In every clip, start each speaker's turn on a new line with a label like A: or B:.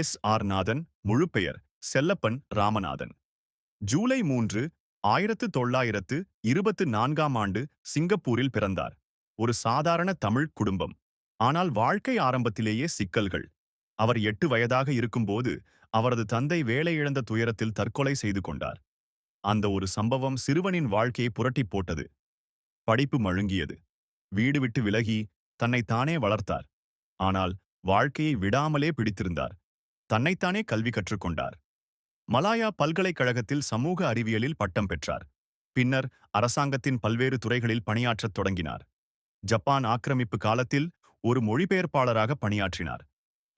A: S. R Nathan முழுப்பெயர் செல்லப்பன் ராமநாதன். ஜூலை மூன்று ஆயிரத்து தொள்ளாயிரத்து இருபத்து நான்காம் ஆண்டு சிங்கப்பூரில் பிறந்தார். ஒரு சாதாரண தமிழ் குடும்பம். ஆனால் வாழ்க்கை ஆரம்பத்திலேயே சிக்கல்கள். அவர் எட்டு வயதாக இருக்கும்போது அவரது தந்தை வேலையிழந்த துயரத்தில் தற்கொலை செய்து கொண்டார். அந்த ஒரு சம்பவம் சிறுவனின் வாழ்க்கையை புரட்டிப் போட்டது. படிப்பு மழுங்கியது. வீடு விட்டு விலகி தன்னை தானே வளர்த்தார். ஆனால் வாழ்க்கையை விடாமலே பிடித்திருந்தார். தன்னைத்தானே கல்வி கற்றுக்கொண்டார். மலாயா பல்கலைக்கழகத்தில் சமூக அறிவியலில் பட்டம் பெற்றார். பின்னர் அரசாங்கத்தின் பல்வேறு துறைகளில் பணியாற்றத் தொடங்கினார். ஜப்பான் ஆக்கிரமிப்பு காலத்தில் ஒரு மொழிபெயர்ப்பாளராக பணியாற்றினார்.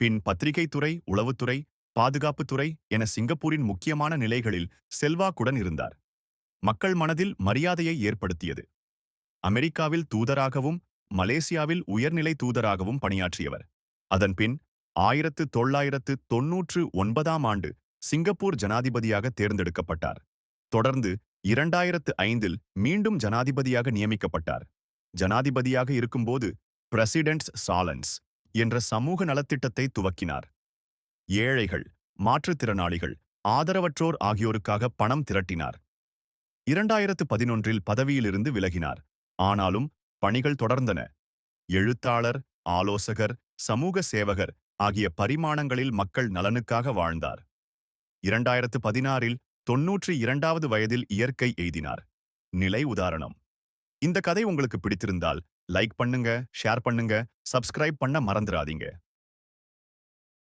A: பின் பத்திரிகைத் துறை உளவுத்துறை பாதுகாப்புத்துறை என சிங்கப்பூரின் முக்கியமான நிலைகளில் செல்வாக்குடன் இருந்தார். மக்கள் மனதில் மரியாதையை ஏற்படுத்தியது. அமெரிக்காவில் தூதராகவும் மலேசியாவில் உயர்நிலை தூதராகவும் பணியாற்றியவர். அதன்பின் ஆயிரத்து தொள்ளாயிரத்து தொன்னூற்று ஒன்பதாம் ஆண்டு சிங்கப்பூர் ஜனாதிபதியாக தேர்ந்தெடுக்கப்பட்டார். தொடர்ந்து இரண்டாயிரத்து ஐந்தில் மீண்டும் ஜனாதிபதியாக நியமிக்கப்பட்டார். ஜனாதிபதியாக இருக்கும்போது பிரசிடென்ட்ஸ் சாலன்ஸ் என்ற சமூக நலத்திட்டத்தை துவக்கினார். ஏழைகள் மாற்றுத்திறனாளிகள் ஆதரவற்றோர் ஆகியோருக்காக பணம் திரட்டினார். இரண்டாயிரத்து பதினொன்றில் பதவியிலிருந்து விலகினார். ஆனாலும் பணிகள் தொடர்ந்தன. எழுத்தாளர் ஆலோசகர் சமூக சேவகர் ஆகிய பரிமாணங்களில் மக்கள் நலனுக்காக வாழ்ந்தார். இரண்டாயிரத்து பதினாறில் தொன்னூற்றி இரண்டாவது வயதில் இயற்கை எய்தினார். நிலை உதாரணம். இந்த கதை உங்களுக்கு பிடித்திருந்தால் லைக் பண்ணுங்க ஷேர் பண்ணுங்க சப்ஸ்கிரைப் பண்ண மறந்துடாதீங்க.